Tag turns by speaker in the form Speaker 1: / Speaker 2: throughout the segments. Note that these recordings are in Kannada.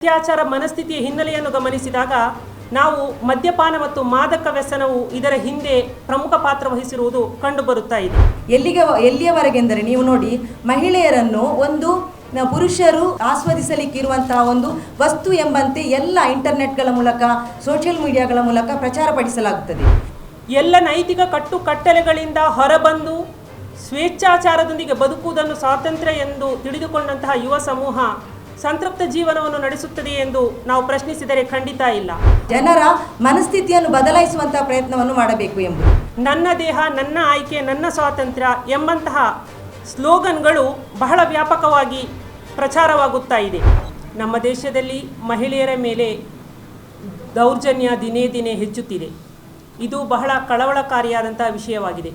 Speaker 1: ಅತ್ಯಾಚಾರ ಮನಸ್ಥಿತಿಯ ಹಿನ್ನೆಲೆಯನ್ನು ಗಮನಿಸಿದಾಗ ನಾವು ಮದ್ಯಪಾನ ಮತ್ತು ಮಾದಕ ವ್ಯಸನವು ಇದರ ಹಿಂದೆ ಪ್ರಮುಖ ಪಾತ್ರ ವಹಿಸಿರುವುದು ಕಂಡುಬರುತ್ತಾ ಇದೆ.
Speaker 2: ಎಲ್ಲಿಗೆ ಎಲ್ಲಿಯವರೆಗೆಂದರೆ ನೀವು ನೋಡಿ ಮಹಿಳೆಯರನ್ನು ಒಂದು ಪುರುಷರು ಆಸ್ವಾದಿಸಲಿಕ್ಕಿರುವಂತಹ ಒಂದು ವಸ್ತು ಎಂಬಂತೆ ಎಲ್ಲ ಇಂಟರ್ನೆಟ್ಗಳ ಮೂಲಕ ಸೋಷಿಯಲ್ ಮೀಡಿಯಾಗಳ ಮೂಲಕ ಪ್ರಚಾರಪಡಿಸಲಾಗುತ್ತದೆ
Speaker 1: ಎಲ್ಲ ನೈತಿಕ ಕಟ್ಟು ಕಟ್ಟಲೆಗಳಿಂದ ಹೊರಬಂದು ಸ್ವೇಚ್ಛಾಚಾರದೊಂದಿಗೆ ಬದುಕುವುದನ್ನು ಸ್ವಾತಂತ್ರ್ಯ ಎಂದು ತಿಳಿದುಕೊಂಡಂತಹ ಯುವ ಸಮೂಹ ಸಂತೃಪ್ತ ಜೀವನವನ್ನು ನಡೆಸುತ್ತದೆ ಎಂದು ನಾವು ಪ್ರಶ್ನಿಸಿದರೆ ಖಂಡಿತ ಇಲ್ಲ.
Speaker 2: ಜನರ ಮನಸ್ಥಿತಿಯನ್ನು ಬದಲಾಯಿಸುವಂತಹ ಪ್ರಯತ್ನವನ್ನು ಮಾಡಬೇಕು ಎಂಬುದು.
Speaker 1: ನನ್ನ ದೇಹ ನನ್ನ ಆಯ್ಕೆ ನನ್ನ ಸ್ವಾತಂತ್ರ್ಯ ಎಂಬಂತಹ ಸ್ಲೋಗನ್ಗಳು ಬಹಳ ವ್ಯಾಪಕವಾಗಿ ಪ್ರಚಾರವಾಗುತ್ತಾ ಇದೆ. ನಮ್ಮ ದೇಶದಲ್ಲಿ ಮಹಿಳೆಯರ ಮೇಲೆ ದೌರ್ಜನ್ಯ ದಿನೇ ದಿನೇ ಹೆಚ್ಚುತ್ತಿದೆ. ಇದು ಬಹಳ ಕಳವಳಕಾರಿಯಾದಂತಹ ವಿಷಯವಾಗಿದೆ.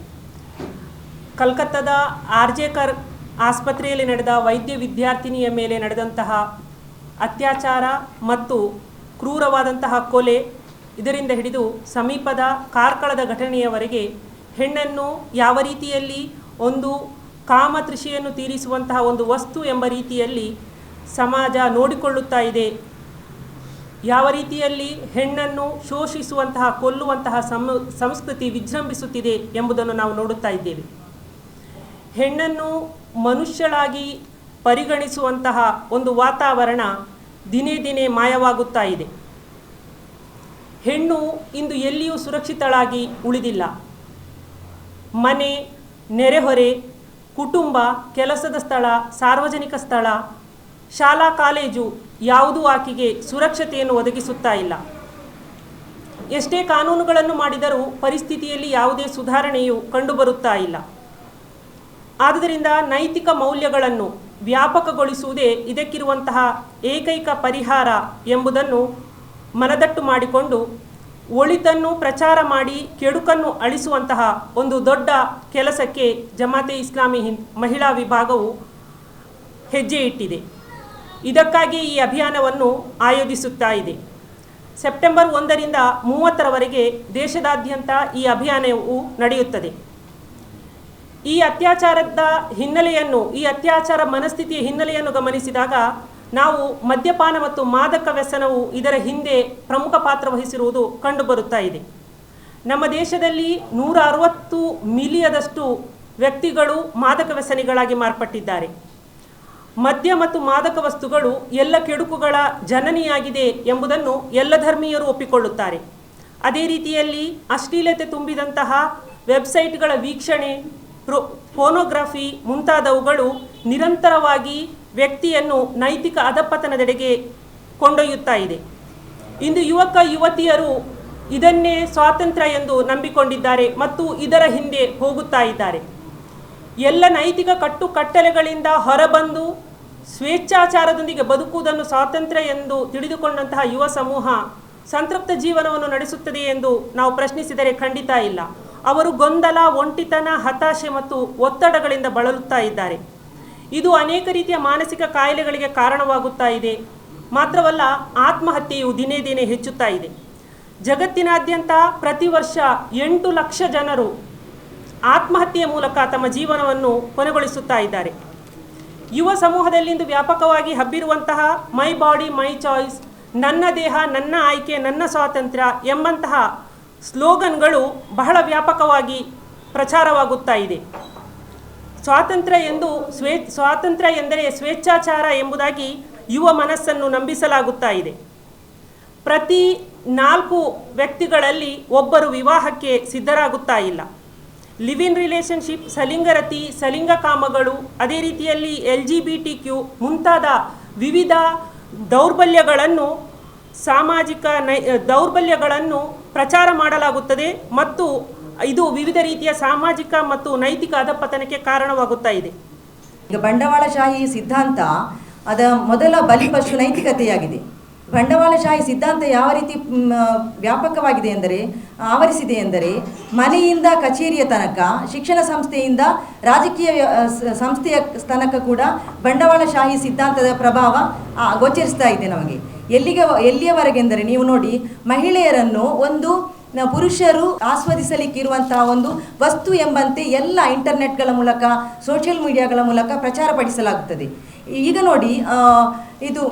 Speaker 1: ಕಲ್ಕತ್ತಾದ ಆರ್ಜೇಕರ್ ಆಸ್ಪತ್ರೆಯಲ್ಲಿ ನಡೆದ ವೈದ್ಯ ವಿದ್ಯಾರ್ಥಿನಿಯ ಮೇಲೆ ನಡೆದಂತಹ ಅತ್ಯಾಚಾರ ಮತ್ತು ಕ್ರೂರವಾದಂತಹ ಕೊಲೆ ಇದರಿಂದ ಹಿಡಿದು ಸಮೀಪದ ಕಾರ್ಕಳದ ಘಟನೆಯವರೆಗೆ ಹೆಣ್ಣನ್ನು ಯಾವ ರೀತಿಯಲ್ಲಿ ಒಂದು ಕಾಮತೃಷಿಯನ್ನು ತೀರಿಸುವಂತಹ ಒಂದು ವಸ್ತು ಎಂಬ ರೀತಿಯಲ್ಲಿ ಸಮಾಜ ನೋಡಿಕೊಳ್ಳುತ್ತಾ ಇದೆ. ಯಾವ ರೀತಿಯಲ್ಲಿ ಹೆಣ್ಣನ್ನು ಶೋಷಿಸುವಂತಹ, ಕೊಲ್ಲುವಂತಹ ಸಂಸ್ಕೃತಿ ವಿಜೃಂಭಿಸುತ್ತಿದೆ ಎಂಬುದನ್ನು ನಾವು ನೋಡುತ್ತಾ ಇದ್ದೇವೆ. ಹೆಣ್ಣನ್ನು ಮನುಷ್ಯಳಾಗಿ ಪರಿಗಣಿಸುವಂತಹ ಒಂದು ವಾತಾವರಣ ದಿನೇ ದಿನೇ ಮಾಯವಾಗುತ್ತಾ ಇದೆ. ಹೆಣ್ಣು ಇಂದು ಎಲ್ಲಿಯೂ ಸುರಕ್ಷಿತಳಾಗಿ ಉಳಿದಿಲ್ಲ. ಮನೆ, ನೆರೆಹೊರೆ, ಕುಟುಂಬ, ಕೆಲಸದ ಸ್ಥಳ, ಸಾರ್ವಜನಿಕ ಸ್ಥಳ, ಶಾಲಾ ಕಾಲೇಜು ಯಾವುದೂ ಆಕೆಗೆ ಸುರಕ್ಷತೆಯನ್ನು ಒದಗಿಸುತ್ತಾ ಇಲ್ಲ. ಎಷ್ಟೇ ಕಾನೂನುಗಳನ್ನು ಮಾಡಿದರೂ ಪರಿಸ್ಥಿತಿಯಲ್ಲಿ ಯಾವುದೇ ಸುಧಾರಣೆಯು ಕಂಡುಬರುತ್ತಾ ಇಲ್ಲ. ಆದುದರಿಂದ ನೈತಿಕ ಮೌಲ್ಯಗಳನ್ನು ವ್ಯಾಪಕಗೊಳಿಸುವುದೇ ಇದಕ್ಕಿರುವಂತಹ ಏಕೈಕ ಪರಿಹಾರ ಎಂಬುದನ್ನು ಮನದಟ್ಟು ಮಾಡಿಕೊಂಡು ಒಳಿತನ್ನು ಪ್ರಚಾರ ಮಾಡಿ ಕೆಡುಕನ್ನು ಅಳಿಸುವಂತಹ ಒಂದು ದೊಡ್ಡ ಕೆಲಸಕ್ಕೆ ಜಮಾತೆ ಇಸ್ಲಾಮಿ ಮಹಿಳಾ ವಿಭಾಗವು ಹೆಜ್ಜೆ ಇಟ್ಟಿದೆ. ಇದಕ್ಕಾಗಿ ಈ ಅಭಿಯಾನವನ್ನು ಆಯೋಜಿಸುತ್ತಾ ಇದೆ. ಸೆಪ್ಟೆಂಬರ್ ಒಂದರಿಂದ ಮೂವತ್ತರವರೆಗೆ ದೇಶದಾದ್ಯಂತ ಈ ಅಭಿಯಾನವು ನಡೆಯುತ್ತದೆ. ಈ ಅತ್ಯಾಚಾರದ ಹಿನ್ನೆಲೆಯನ್ನು, ಈ ಅತ್ಯಾಚಾರ ಮನಸ್ಥಿತಿಯ ಹಿನ್ನೆಲೆಯನ್ನು ಗಮನಿಸಿದಾಗ ನಾವು ಮದ್ಯಪಾನ ಮತ್ತು ಮಾದಕ ವ್ಯಸನವು ಇದರ ಹಿಂದೆ ಪ್ರಮುಖ ಪಾತ್ರ ವಹಿಸಿರುವುದು ಕಂಡುಬರುತ್ತಾ ಇದೆ. ನಮ್ಮ ದೇಶದಲ್ಲಿ ನೂರ ಅರವತ್ತು ಮಿಲಿಯದಷ್ಟು ವ್ಯಕ್ತಿಗಳು ಮಾದಕ ವ್ಯಸನಿಗಳಾಗಿ ಮಾರ್ಪಟ್ಟಿದ್ದಾರೆ. ಮದ್ಯ ಮತ್ತು ಮಾದಕ ವಸ್ತುಗಳು ಎಲ್ಲ ಕೆಡುಕುಗಳ ಜನನಿಯಾಗಿದೆ ಎಂಬುದನ್ನು ಎಲ್ಲ ಧರ್ಮೀಯರು ಒಪ್ಪಿಕೊಳ್ಳುತ್ತಾರೆ. ಅದೇ ರೀತಿಯಲ್ಲಿ ಅಶ್ಲೀಲತೆ ತುಂಬಿದಂತಹ ವೆಬ್ಸೈಟ್ಗಳ ವೀಕ್ಷಣೆ ಪ್ರೊ ಫೋನೋಗ್ರಫಿ ಮುಂತಾದವುಗಳು ನಿರಂತರವಾಗಿ ವ್ಯಕ್ತಿಯನ್ನು ನೈತಿಕ ಅಧಪತನದೆಡೆಗೆ ಕೊಂಡೊಯ್ಯುತ್ತಾ ಇದೆ. ಇಂದು ಯುವಕ, ಯುವತಿಯರು ಇದನ್ನೇ ಸ್ವಾತಂತ್ರ್ಯ ಎಂದು ನಂಬಿಕೊಂಡಿದ್ದಾರೆ ಮತ್ತು ಇದರ ಹಿಂದೆ ಹೋಗುತ್ತಾ ಇದ್ದಾರೆ. ಎಲ್ಲ ನೈತಿಕ ಕಟ್ಟುಕಟ್ಟಲೆಗಳಿಂದ ಹೊರಬಂದು ಸ್ವೇಚ್ಛಾಚಾರದೊಂದಿಗೆ ಬದುಕುವುದನ್ನು ಸ್ವಾತಂತ್ರ್ಯ ಎಂದು ತಿಳಿದುಕೊಂಡಂತಹ ಯುವ ಸಮೂಹ ಸಂತೃಪ್ತ ಜೀವನವನ್ನು ನಡೆಸುತ್ತದೆ ಎಂದು ನಾವು ಪ್ರಶ್ನಿಸಿದರೆ ಖಂಡಿತ ಇಲ್ಲ. ಅವರು ಗೊಂದಲ, ಒಂಟಿತನ, ಹತಾಶೆ ಮತ್ತು ಒತ್ತಡಗಳಿಂದ ಬಳಲುತ್ತಾ ಇದ್ದಾರೆ. ಇದು ಅನೇಕ ರೀತಿಯ ಮಾನಸಿಕ ಕಾಯಿಲೆಗಳಿಗೆ ಕಾರಣವಾಗುತ್ತಾ ಇದೆ. ಮಾತ್ರವಲ್ಲ, ಆತ್ಮಹತ್ಯೆಯು ದಿನೇ ದಿನೇ ಹೆಚ್ಚುತ್ತಾ ಇದೆ. ಜಗತ್ತಿನಾದ್ಯಂತ ಪ್ರತಿ ವರ್ಷ ಎಂಟು ಲಕ್ಷ ಜನರು ಆತ್ಮಹತ್ಯೆಯ ಮೂಲಕ ತಮ್ಮ ಜೀವನವನ್ನು ಕೊನೆಗೊಳಿಸುತ್ತಾ ಇದ್ದಾರೆ. ಯುವ ಸಮೂಹದಲ್ಲಿಂದು ವ್ಯಾಪಕವಾಗಿ ಹಬ್ಬಿರುವಂತಹ ಮೈ ಬಾಡಿ ಮೈ ಚಾಯ್ಸ್, ನನ್ನ ದೇಹ, ನನ್ನ ಆಯ್ಕೆ, ನನ್ನ ಸ್ವಾತಂತ್ರ್ಯ ಎಂಬಂತಹ ಸ್ಲೋಗನ್ಗಳು ಬಹಳ ವ್ಯಾಪಕವಾಗಿ ಪ್ರಚಾರವಾಗುತ್ತಾ ಇದೆ. ಸ್ವಾತಂತ್ರ್ಯ ಎಂದು ಸ್ವೇ ಸ್ವಾತಂತ್ರ್ಯ ಎಂದರೆ ಸ್ವೇಚ್ಛಾಚಾರ ಎಂಬುದಾಗಿ ಯುವ ಮನಸ್ಸನ್ನು ನಂಬಿಸಲಾಗುತ್ತಾ ಇದೆ. ಪ್ರತಿ ನಾಲ್ಕು ವ್ಯಕ್ತಿಗಳಲ್ಲಿ ಒಬ್ಬರು ವಿವಾಹಕ್ಕೆ ಸಿದ್ಧರಾಗುತ್ತಾ ಇಲ್ಲ. ಲಿವ್ ಇನ್ ರಿಲೇಷನ್ಶಿಪ್ ಸಲಿಂಗರತಿ ಸಲಿಂಗ ಕಾಮಗಳು ಅದೇ ರೀತಿಯಲ್ಲಿ L G B T Q ಮುಂತಾದ ವಿವಿಧ ದೌರ್ಬಲ್ಯಗಳನ್ನು ಸಾಮಾಜಿಕ ನೈ ದೌರ್ಬಲ್ಯಗಳನ್ನು ಪ್ರಚಾರ ಮಾಡಲಾಗುತ್ತದೆ ಮತ್ತು ಇದು ವಿವಿಧ ರೀತಿಯ ಸಾಮಾಜಿಕ ಮತ್ತು ನೈತಿಕ ಅಧಪತನಕ್ಕೆ ಕಾರಣವಾಗುತ್ತಾ ಇದೆ.
Speaker 2: ಈಗ ಬಂಡವಾಳಶಾಹಿ ಸಿದ್ಧಾಂತ ಅದ ಮೊದಲ ಬಲಿಪಶು ನೈತಿಕತೆಯಾಗಿದೆ. ಬಂಡವಾಳಶಾಹಿ ಸಿದ್ಧಾಂತ ಯಾವ ರೀತಿ ವ್ಯಾಪಕವಾಗಿದೆ ಎಂದರೆ, ಆವರಿಸಿದೆ ಎಂದರೆ, ಮನೆಯಿಂದ ಕಚೇರಿಯ ತನಕ, ಶಿಕ್ಷಣ ಸಂಸ್ಥೆಯಿಂದ ರಾಜಕೀಯ ಸಂಸ್ಥೆಯ ತನಕ ಕೂಡ ಬಂಡವಾಳಶಾಹಿ ಸಿದ್ಧಾಂತದ ಪ್ರಭಾವ ಗೋಚರಿಸ್ತಾ ಇದೆ ನಮಗೆ. ಎಲ್ಲಿಗೆ ಎಲ್ಲಿಯವರೆಗೆಂದರೆ ನೀವು ನೋಡಿ, ಮಹಿಳೆಯರನ್ನು ಒಂದು ಪುರುಷರು ಪುರುಷರು ಆಸ್ವಾದಿಸಲಿಕ್ಕಿರುವಂತಹ ಒಂದು ವಸ್ತು ಎಂಬಂತೆ ಎಲ್ಲ ಇಂಟರ್ನೆಟ್ಗಳ ಮೂಲಕ, ಸೋಷಿಯಲ್ ಮೀಡಿಯಾಗಳ ಮೂಲಕ ಪ್ರಚಾರಪಡಿಸಲಾಗುತ್ತದೆ ಈಗ ನೋಡಿ ಇದು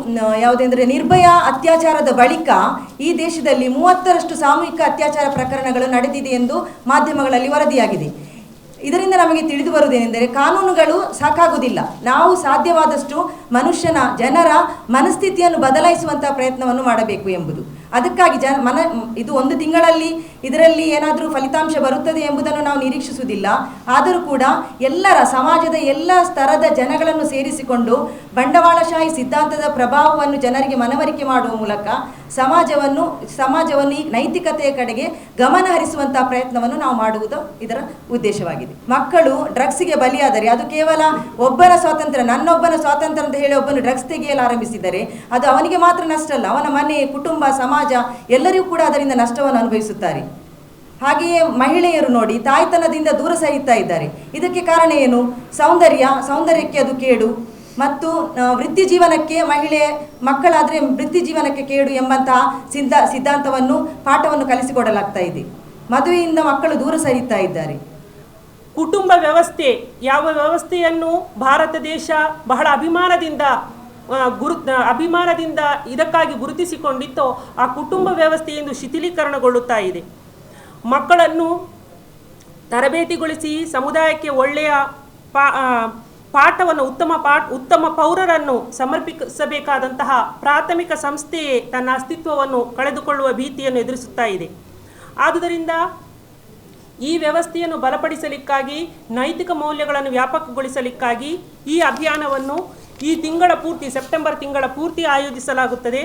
Speaker 2: ಯಾವುದೆಂದರೆ ನಿರ್ಭಯ ಅತ್ಯಾಚಾರದ ಬಳಿಕ ಈ ದೇಶದಲ್ಲಿ ಮೂವತ್ತರಷ್ಟು ಸಾಮೂಹಿಕ ಅತ್ಯಾಚಾರ ಪ್ರಕರಣಗಳು ನಡೆದಿದೆ ಎಂದು ಮಾಧ್ಯಮಗಳಲ್ಲಿ ವರದಿಯಾಗಿದೆ. ಇದರಿಂದ ನಮಗೆ ತಿಳಿದು ಬರುವುದೇನೆಂದರೆ ಕಾನೂನುಗಳು ಸಾಕಾಗುವುದಿಲ್ಲ. ನಾವು ಸಾಧ್ಯವಾದಷ್ಟು ಮನುಷ್ಯನ, ಜನರ ಮನಸ್ಥಿತಿಯನ್ನು ಬದಲಾಯಿಸುವಂತಹ ಪ್ರಯತ್ನವನ್ನು ಮಾಡಬೇಕು ಎಂಬುದು. ಅದಕ್ಕಾಗಿ ಜನ ಮನ, ಇದು ಒಂದು ತಿಂಗಳಲ್ಲಿ ಇದರಲ್ಲಿ ಏನಾದರೂ ಫಲಿತಾಂಶ ಬರುತ್ತದೆ ಎಂಬುದನ್ನು ನಾವು ನಿರೀಕ್ಷಿಸುವುದಿಲ್ಲ. ಆದರೂ ಕೂಡ ಎಲ್ಲರ, ಸಮಾಜದ ಎಲ್ಲ ಸ್ತರದ ಜನಗಳನ್ನು ಸೇರಿಸಿಕೊಂಡು ಬಂಡವಾಳಶಾಹಿ ಸಿದ್ಧಾಂತದ ಪ್ರಭಾವವನ್ನು ಜನರಿಗೆ ಮನವರಿಕೆ ಮಾಡುವ ಮೂಲಕ ಸಮಾಜವನ್ನು ಸಮಾಜವನ್ನು ಈ ನೈತಿಕತೆಯ ಕಡೆಗೆ ಗಮನ ಹರಿಸುವಂತಹ ಪ್ರಯತ್ನವನ್ನು ನಾವು ಮಾಡುವುದು ಇದರ ಉದ್ದೇಶವಾಗಿದೆ. ಮಕ್ಕಳು ಡ್ರಗ್ಸ್ಗೆ ಬಲಿಯಾದರೆ ಅದು ಕೇವಲ ಒಬ್ಬನ ಸ್ವಾತಂತ್ರ್ಯ, ನನ್ನೊಬ್ಬನ ಸ್ವಾತಂತ್ರ್ಯ ಅಂತ ಹೇಳಿ ಒಬ್ಬನು ಡ್ರಗ್ಸ್ ತೆಗೆಯಲು ಆರಂಭಿಸಿದರೆ ಅದು ಅವನಿಗೆ ಮಾತ್ರ ನಷ್ಟ ಅಲ್ಲ ಅವನ ಮನೆ, ಕುಟುಂಬ, ಸಮಾಜ ಎಲ್ಲರಿಗೂ ಕೂಡ ಅದರಿಂದ ನಷ್ಟವನ್ನು ಅನುಭವಿಸುತ್ತಾರೆ. ಹಾಗೆಯೇ ಮಹಿಳೆಯರು ನೋಡಿ, ತಾಯ್ತನದಿಂದ ದೂರ ಸಹಿತಾ ಇದ್ದಾರೆ. ಇದಕ್ಕೆ ಕಾರಣ ಏನು? ಸೌಂದರ್ಯ, ಸೌಂದರ್ಯಕ್ಕೆ ಅದು ಕೇಡು. ಮತ್ತು ವೃತ್ತಿ ಜೀವನಕ್ಕೆ ಮಹಿಳೆ, ಮಕ್ಕಳಾದರೆ ವೃತ್ತಿ ಜೀವನಕ್ಕೆ ಕೇಡು ಎಂಬಂತಹ ಸಿದ್ಧ, ಸಿದ್ಧಾಂತವನ್ನು, ಪಾಠವನ್ನು ಕಲಿಸಿಕೊಡಲಾಗ್ತಾ ಇದೆ. ಮದುವೆಯಿಂದ ಮಕ್ಕಳು ದೂರ ಸರಿತಾ ಇದ್ದಾರೆ.
Speaker 1: ಕುಟುಂಬ ವ್ಯವಸ್ಥೆ, ಯಾವ ವ್ಯವಸ್ಥೆಯನ್ನು ಭಾರತ ದೇಶ ಬಹಳ ಅಭಿಮಾನದಿಂದ ಗುರು ಅಭಿಮಾನದಿಂದ ಇದಕ್ಕಾಗಿ ಗುರುತಿಸಿಕೊಂಡಿತ್ತೋ ಆ ಕುಟುಂಬ ವ್ಯವಸ್ಥೆ ಇಂದು ಶಿಥಿಲೀಕರಣಗೊಳ್ಳುತ್ತಾ ಇದೆ. ಮಕ್ಕಳನ್ನು ತರಬೇತಿಗೊಳಿಸಿ ಸಮುದಾಯಕ್ಕೆ ಒಳ್ಳೆಯ ಪಾ ಪಾಠವನ್ನು, ಉತ್ತಮ ಪಾಠ ಉತ್ತಮ ಪೌರರನ್ನು ಸಮರ್ಪಿಸಬೇಕಾದಂತಹ ಪ್ರಾಥಮಿಕ ಸಂಸ್ಥೆಯೇ ತನ್ನ ಅಸ್ತಿತ್ವವನ್ನು ಕಳೆದುಕೊಳ್ಳುವ ಭೀತಿಯನ್ನು ಎದುರಿಸುತ್ತಾ ಇದೆ. ಆದುದರಿಂದ ಈ ವ್ಯವಸ್ಥೆಯನ್ನು ಬಲಪಡಿಸಲಿಕ್ಕಾಗಿ, ನೈತಿಕ ಮೌಲ್ಯಗಳನ್ನು ವ್ಯಾಪಕಗೊಳಿಸಲಿಕ್ಕಾಗಿ ಈ ಅಭಿಯಾನವನ್ನು ಈ ತಿಂಗಳ ಪೂರ್ತಿ ಸೆಪ್ಟೆಂಬರ್ ತಿಂಗಳ ಪೂರ್ತಿ ಆಯೋಜಿಸಲಾಗುತ್ತದೆ.